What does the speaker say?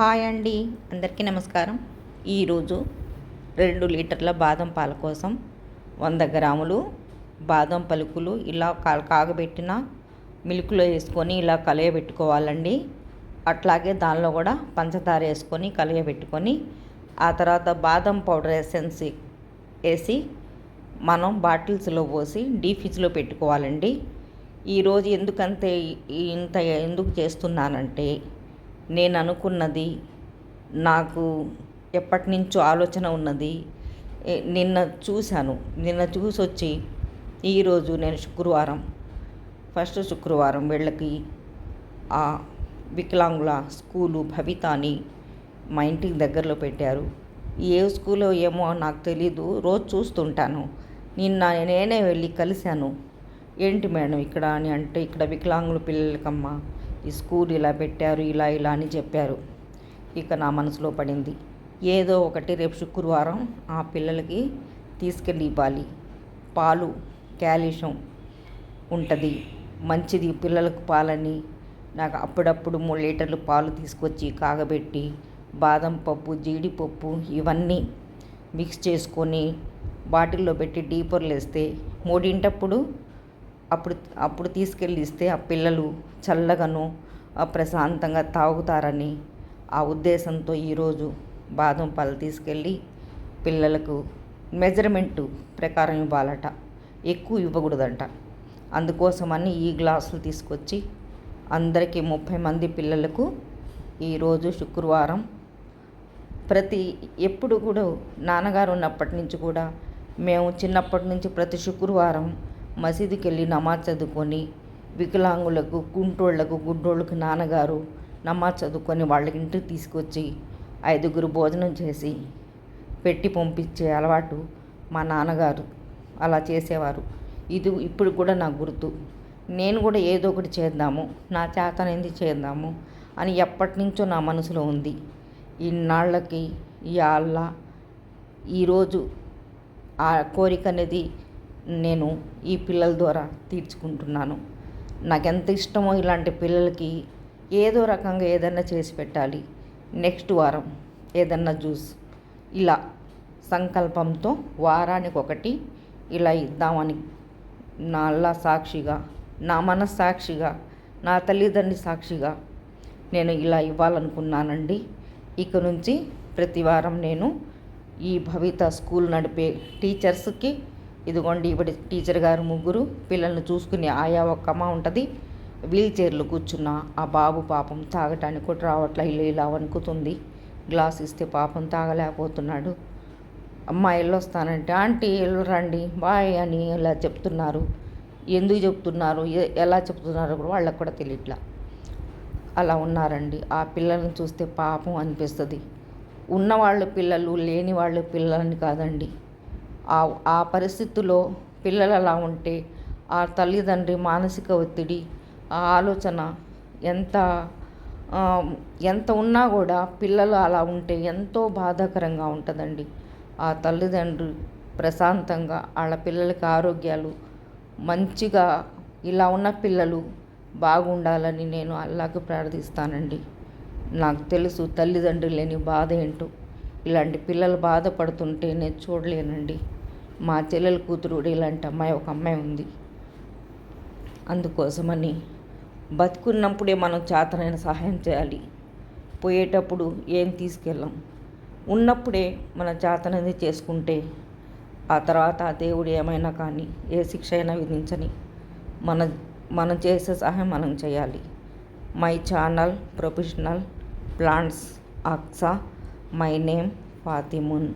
Hi అండి. అందరికీ నమస్కారం. ఈరోజు రెండు లీటర్ల బాదం పాల కోసం వంద గ్రాములు బాదం పలుకులు ఇలా కా- కాగబెట్టిన మిల్క్లో వేసుకొని ఇలా కలియబెట్టుకోవాలండి. అట్లాగే దానిలో కూడా పంచదార వేసుకొని కలియబెట్టుకొని ఆ తర్వాత బాదం పౌడర్ ఎసెన్స్ వేసి మనం బాటిల్స్లో పోసి డీ ఫ్రిడ్జ్లో పెట్టుకోవాలండి. ఈరోజు ఎందుకంతే ఇంత ఎందుకు చేస్తున్నానంటే నేను అనుకున్నది నాకు ఎప్పటి నుంచో ఆలోచన ఉన్నది. నిన్న చూశాను. నిన్న చూసి వచ్చి ఈరోజు నేను శుక్రవారం ఫస్ట్ శుక్రవారం వీళ్ళకి ఆ వికలాంగుల స్కూలు భవితాని మా ఇంటికి దగ్గరలో పెట్టారు. ఏ స్కూలో ఏమో నాకు తెలీదు. రోజు చూస్తుంటాను. నిన్న నేనే వెళ్ళి కలిశాను. ఏంటి మేడం ఇక్కడ అని అంటే ఇక్కడ వికలాంగుల పిల్లలకమ్మా ఈ స్కూల్ ఇలా పెట్టారు ఇలా ఇలా అని చెప్పారు. ఇక నా మనసులో పడింది. ఏదో ఒకటి రేపు శుక్రవారం ఆ పిల్లలకి తీసుకెళ్ళి ఇవ్వాలి. పాలు క్యాల్షియం ఉంటుంది. మంచిది పిల్లలకు పాలని. నాకు అప్పుడప్పుడు మూడు లీటర్లు పాలు తీసుకొచ్చి కాగబెట్టి బాదం పప్పు జీడిపప్పు ఇవన్నీ మిక్స్ చేసుకొని బాటిల్లో పెట్టి డీపర్లు వేస్తే మూడింటప్పుడు అప్పుడు అప్పుడు తీసుకెళ్ళి ఇస్తే ఆ పిల్లలు చల్లగాను ప్రశాంతంగా తాగుతారని ఆ ఉద్దేశంతో ఈరోజు బాదం పాలు తీసుకెళ్ళి పిల్లలకు మెజర్మెంటు ప్రకారం ఇవ్వాలట. ఎక్కువ ఇవ్వకూడదంట. అందుకోసమని ఈ గ్లాసులు తీసుకొచ్చి అందరికీ ముప్పై మంది పిల్లలకు ఈరోజు శుక్రవారం ప్రతి ఎప్పుడు కూడా నాన్నగారు ఉన్నప్పటి నుంచి కూడా మేము చిన్నప్పటి నుంచి ప్రతి శుక్రవారం మసీదుకి వెళ్ళి నమాజ్ చదువుకొని వికలాంగులకు కుంటోళ్ళకు గుడ్డోళ్ళకు నాన్నగారు నమాజ్ చదువుకొని వాళ్ళ ఇంటికి తీసుకొచ్చి ఐదుగురు భోజనం చేసి పెట్టి పంపించే అలవాటు మా నాన్నగారు అలా చేసేవారు. ఇది ఇప్పుడు కూడా నాకు గుర్తు. నేను కూడా ఏదో ఒకటి చేద్దాము నా చేతనేది చేద్దాము అని ఎప్పటి నుంచో నా మనసులో ఉంది. ఇన్నాళ్ళకి ఇవాళ ఈరోజు ఆ కోరిక అనేది నేను ఈ పిల్లల ద్వారా తీర్చుకుంటున్నాను. నాకు ఎంత ఇష్టమో ఇలాంటి పిల్లలకి ఏదో రకంగా ఏదైనా చేసి పెట్టాలి. నెక్స్ట్ వారం ఏదన్నా జ్యూస్. ఇలా సంకల్పంతో వారానికి ఒకటి ఇలా ఇద్దామని నా అల్లా సాక్షిగా నా మనస్సాక్షిగా నా తల్లిదండ్రి సాక్షిగా నేను ఇలా ఇవ్వాలనుకున్నానండి. ఇక నుంచి ప్రతి వారం నేను ఈ భవిత స్కూల్ నడిపే టీచర్స్కి ఇదిగోండి ఇప్పటి టీచర్ గారు ముగ్గురు పిల్లల్ని చూసుకునే ఆయా ఒక్కమ్మ ఉంటుంది. వీల్ చైర్లో కూర్చున్న ఆ బాబు పాపం తాగటానికి కూడా రావట్లే ఇలా ఇలా వణుకుతుంది. గ్లాస్ ఇస్తే పాపం తాగలేకపోతున్నాడు. అమ్మ వెళ్ళొస్తానంటే ఆంటీ వెళ్ళు రండి బాయ్ అని ఇలా చెప్తున్నారు. ఎందుకు చెప్తున్నారు? ఎలా చెప్తున్నారు? కూడా వాళ్ళకు కూడా తెలియట్లా అలా ఉన్నారండి. ఆ పిల్లల్ని చూస్తే పాపం అనిపిస్తుంది. ఉన్నవాళ్ళు పిల్లలు లేని వాళ్ళ పిల్లలని కాదండి. ఆ ఆ పరిస్థితిలో పిల్లలు అలా ఉంటే ఆ తల్లిదండ్రి మానసిక ఒత్తిడి ఆ ఆలోచన ఎంత ఎంత ఉన్నా కూడా పిల్లలు అలా ఉంటే ఎంతో బాధాకరంగా ఉంటుందండి. ఆ తల్లిదండ్రులు ప్రశాంతంగా వాళ్ళ పిల్లలకి ఆరోగ్యాలు మంచిగా ఇలా ఉన్న పిల్లలు బాగుండాలని నేను అల్లాకు ప్రార్థిస్తానండి. నాకు తెలుసు తల్లిదండ్రులు లేని బాధ ఏంటో. ఇలాంటి పిల్లలు బాధపడుతుంటే నేను చూడలేనండి. మా చెల్లెల కూతురు ఇలాంటి అమ్మాయి ఒక అమ్మాయి ఉంది. అందుకోసమని బతుకున్నప్పుడే మనం చేతనైన సహాయం చేయాలి. పోయేటప్పుడు ఏం తీసుకెళ్ళాం? ఉన్నప్పుడే మన చేతనది చేసుకుంటే ఆ తర్వాత ఆ దేవుడు ఏమైనా కానీ ఏ శిక్ష అయినా విధించని మన మనం చేసే సహాయం మనం చేయాలి. My channel professional plants Aqsa my name ఫాతిమున్.